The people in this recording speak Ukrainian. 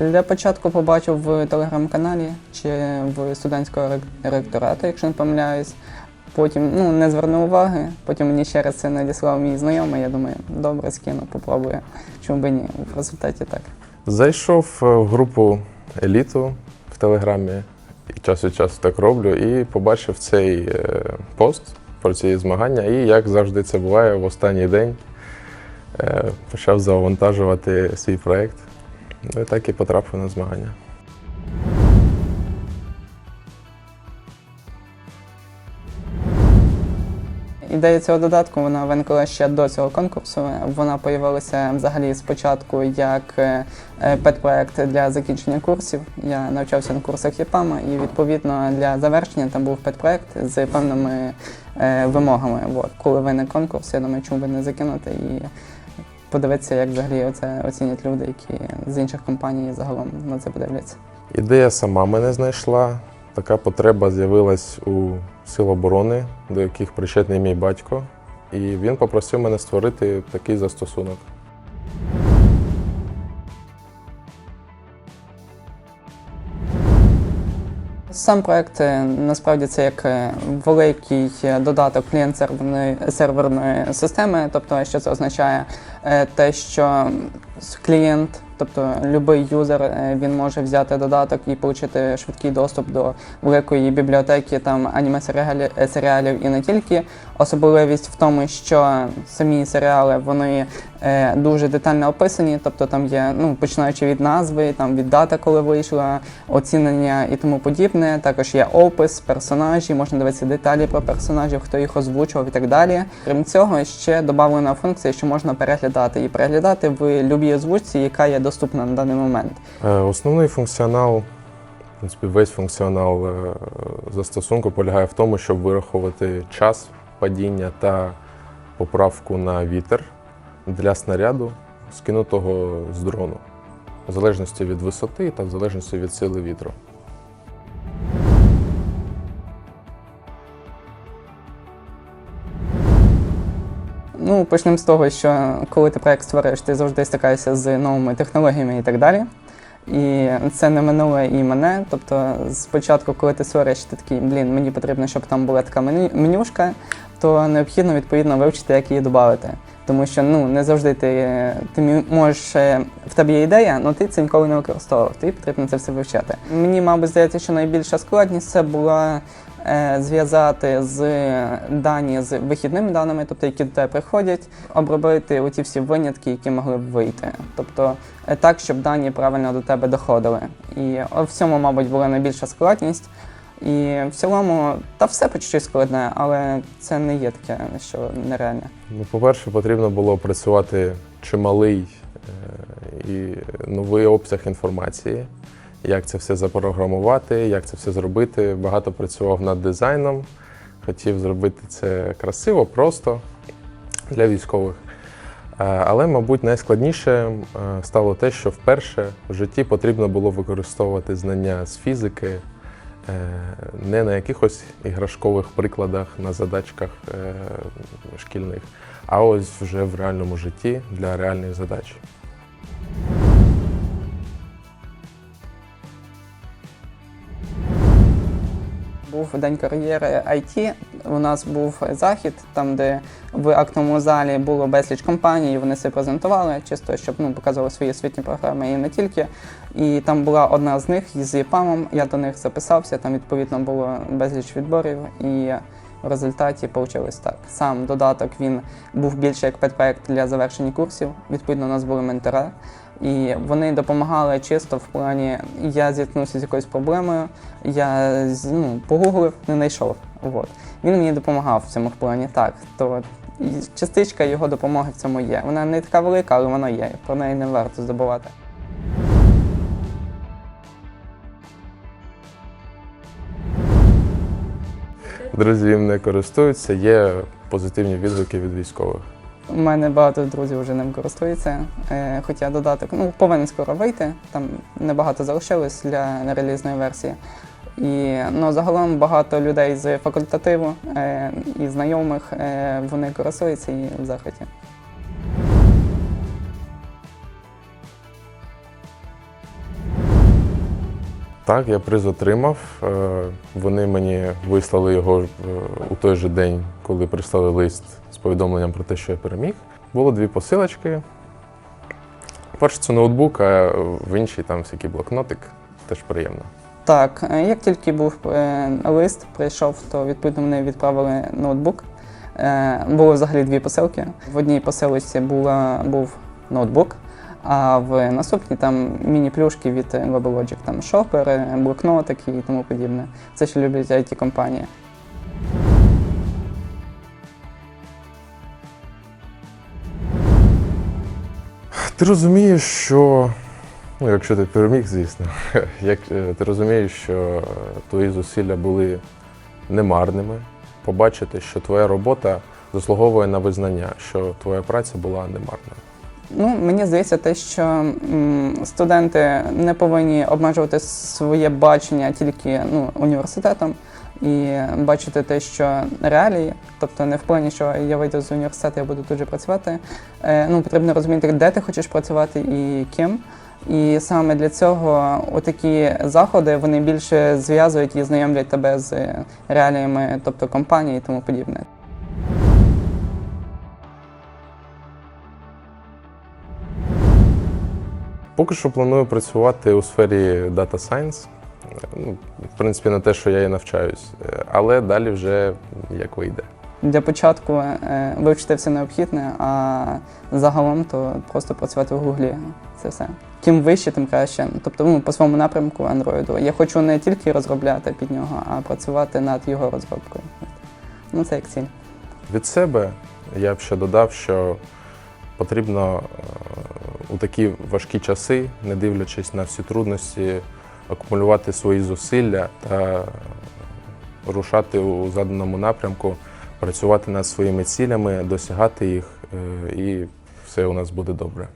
Для початку побачив в телеграм-каналі чи в студентського ректорату, якщо не помиляюсь. Потім ну, не звернув уваги, потім мені ще раз це надіслав мій знайомий. Я думаю, добре, скину, попробую. Чому би ні? В результаті так. Зайшов е, в групу еліту в Телеграмі, і час від часу так роблю, і побачив цей е, пост про ці змагання. І як завжди це буває, в останній день е, почав завантажувати свій проєкт. І так і потрапив на змагання. Ідея цього додатку вона виникла ще до цього конкурсу. Вона появилася взагалі спочатку як е, е, педпроект для закінчення курсів. Я навчався на курсах ЄПАМа, і відповідно для завершення там був педпроект з певними е, вимогами. От. Коли виник конкурс, я думаю, чому би не закинути і подивитися, як взагалі оце оцінять люди, які з інших компаній загалом на це подивляться. Ідея сама мене знайшла. Така потреба з'явилась у Сил оборони, до яких причетний мій батько. І він попросив мене створити такий застосунок. Сам проект е, насправді це як е, великий е, додаток клієнт серверної серверної системи. Тобто, що це означає, те, що клієнт, тобто будь-який юзер, е, він може взяти додаток і отримати швидкий доступ до великої бібліотеки там аніме серіалів, е, і не тільки. Особливість в тому, що самі серіали вони е, дуже детально описані, тобто там є, ну починаючи від назви, там від дати, коли вийшла, оцінення і тому подібне. Також є опис персонажів, можна дивитися деталі про персонажів, хто їх озвучував і так далі. Крім цього, ще додана функція, що можна переглядати і переглядати в любій озвучці, яка є доступна на даний момент. Е, Основний функціонал, в принципі, весь функціонал е, застосунку полягає в тому, щоб вирахувати час падіння та поправку на вітер для снаряду, скинутого з дрону, в залежності від висоти та в залежності від сили вітру. Ну, почнемо з того, що коли ти проект створюєш, ти завжди стикаєшся з новими технологіями і так далі. І це не минуло і мене. Тобто, спочатку, коли ти створюєш, ти такий, блін, мені потрібно, щоб там була така менюшка, то необхідно відповідно вивчити, як її додати. Тому що ну не завжди ти, ти можеш е, в тебе є ідея, але ти це ніколи не використовував. Тобі потрібно це все вивчати. Мені, мабуть, здається, що найбільша складність це була зв'язати з дані з вихідними даними, тобто які до тебе приходять, обробити оті всі винятки, які могли б вийти. Тобто е, так, щоб дані правильно до тебе доходили. І в цьому, мабуть, була найбільша складність. І в цілому, та все по чуть-чуть складне, але це не є таке, що нереальне. Ну, по-перше, потрібно було опрацювати чималий е, і новий обсяг інформації, як це все запрограмувати, як це все зробити. Багато працював над дизайном, хотів зробити це красиво, просто для військових. Е, Але, мабуть, найскладніше е, стало те, що вперше в житті потрібно було використовувати знання з фізики е, не на якихось іграшкових прикладах, на задачках шкільних, а ось вже в реальному житті для реальних задач. Був день кар'єри IT. У нас був захід, там, де в актовому залі було безліч компаній, вони все презентували, чисто щоб ну, показували свої освітні програми і не тільки. І там була одна з них з ЄПАМом. Я до них записався. Там відповідно було безліч відборів, і в результаті вийшло так. Сам додаток він був більше як педпроект для завершення курсів. Відповідно, у нас були ментора. І вони допомагали чисто в плані, я зіткнувся з якоюсь проблемою, я ну, погуглив, не знайшов. От. Він мені допомагав в цьому плані. Так, то частичка його допомоги в цьому є. Вона не така велика, але вона є. Про неї не варто забувати. Друзі їм не користуються, є позитивні відгуки від військових. У мене багато друзів вже ним користуються. Е, хоча додаток ну, повинен скоро вийти, там небагато залишилось для релізної версії. І ну, загалом багато людей з факультативу е, і знайомих е, вони користуються і в захваті. Так, я приз отримав. Е, Вони мені вислали його е, у той же день, коли прислали лист з повідомленням про те, що я переміг. Було дві посилочки. Перше це ноутбук, а в іншій там всякий блокнотик. Теж приємно. Так, е, як тільки був лист, прийшов, то відповідно вони відправили ноутбук. Було взагалі дві посилки. В одній посилочці була, був ноутбук, а в наступній там міні-плюшки від WebLogic, там шопери, блокнотики і тому подібне. Це що люблять it компанії. Ти розумієш, що ну, якщо ти переміг, звісно, як е, ти розумієш, що твої зусилля були немарними, побачити, що твоя робота заслуговує на визнання, що твоя праця була немарною. Ну, мені здається, те, що студенти не повинні обмежувати своє бачення тільки ну, університетом і бачити те, що реалії, тобто не в плані, що я вийду з університету, я буду тут же працювати. Е, ну, потрібно розуміти, де ти хочеш працювати і ким. І саме для цього отакі заходи вони більше зв'язують і знайомлять тебе з реаліями, тобто компанії і тому подібне. Поки що планую працювати у сфері Data Science. Ну, в принципі, на те, що я і навчаюсь, Е, але далі вже як вийде. Для початку е, вивчити все необхідне, а загалом то просто працювати в Гуглі. Це все. Чим вище, тим краще. Тобто, ну, по своєму напрямку Android. Я хочу не тільки розробляти під нього, а працювати над його розробкою. Ну, це як ціль. Від себе я б ще додав, що потрібно е, у такі важкі часи, не дивлячись на всі трудності, акумулювати свої зусилля та рушати у заданому напрямку, працювати над своїми цілями, досягати їх, е, і все у нас буде добре.